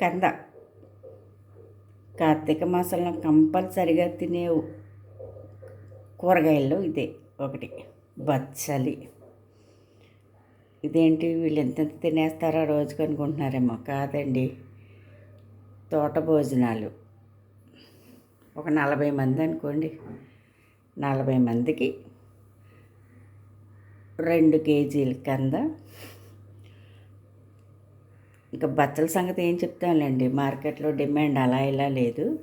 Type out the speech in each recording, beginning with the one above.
కంద కార్తీక మాసంలో కంపల్సరిగా తినే కూరగాయల్లో ఇదే ఒకటి. బచ్చలి. ఇదేంటి వీళ్ళు ఎంత తినేస్తారో రోజుకు అనుకుంటున్నారేమో కాదండి. తోట భోజనాలు. ఒక నలభై మంది అనుకోండి. నలభై మందికి రెండు కేజీల కంద ఇంకా బచ్చల సంగతి ఏం చెప్తానులేండి మార్కెట్లో డిమాండ్ అలా ఇలా లేదు.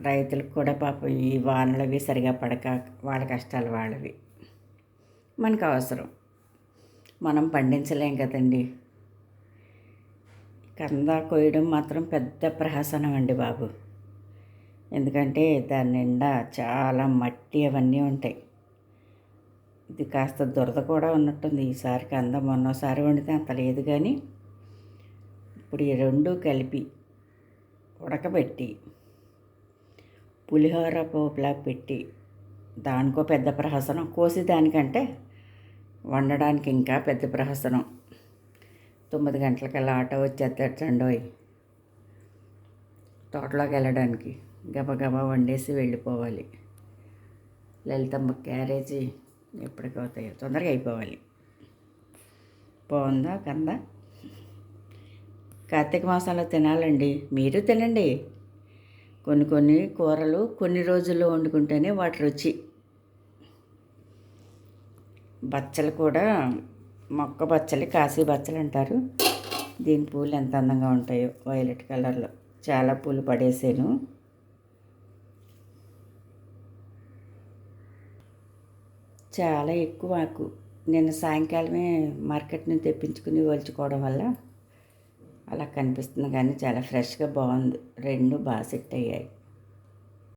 రైతులకు కూడా పాపం ఈ వానలవి సరిగా పడక వాళ్ళ కష్టాలు వాళ్ళవి. మనకు అవసరం. మనం పండించలేం కదండి. కంద కొయ్యడం మాత్రం పెద్ద ప్రహసనం అండి బాబు. ఎందుకంటే దాని నిండా చాలా మట్టి అవన్నీ ఉంటాయి. ఇది కాస్త దురద కూడా ఉన్నట్టుంది. ఈసారి కంద మొన్నోసారి వండితే అంత లేదు కానీ ఇప్పుడు ఈ రెండు కలిపి ఉడకబెట్టి పులిహోర పోపులా పెట్టి దానికో పెద్ద ప్రహసనం కోసి దానికంటే వండడానికి ఇంకా పెద్ద ప్రహసనం. తొమ్మిది గంటలకల్లా ఆటో వచ్చేటండోయ్ తోటలోకి వెళ్ళడానికి. గబగబా వండేసి వెళ్ళిపోవాలి. లలితమ్మ క్యారేజీ ఎప్పటికవుతాయో తొందరగా అయిపోవాలి. బాగుందా కంద? కార్తీక మాసంలో తినాలండి. మీరు తినండి. కొన్ని కొన్ని కూరలు కొన్ని రోజుల్లో వండుకుంటేనే వాటి రుచి. బచ్చలు కూడా మొక్క బచ్చలి కాశీ బచ్చలు అంటారు. దీని పూలు ఎంత అందంగా ఉంటాయో వైలెట్ కలర్లో. చాలా పూలు పడేసాను. చాలా ఎక్కువ ఆకు నిన్న సాయంకాలమే మార్కెట్ నుంచి తెప్పించుకుని వల్చుకోవడం వల్ల అలా కనిపిస్తుంది కానీ చాలా ఫ్రెష్గా బాగుంది. రెండు బాగా సెట్ అయ్యాయి.